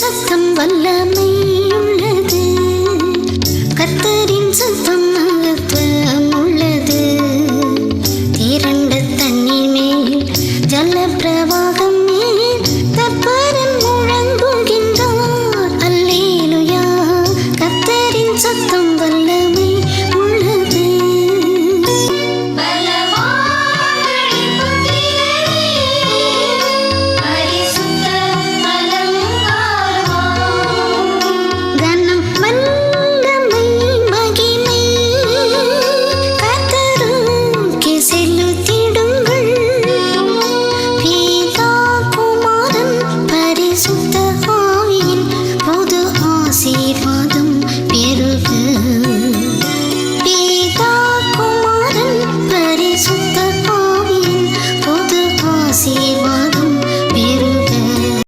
சத்தம் வல்லமையுள்ளது கத்தரின் சத்தம் மகத்துவம் உள்ளது. திரண்ட தண்ணீர் மேல் ஜலப்பிரவா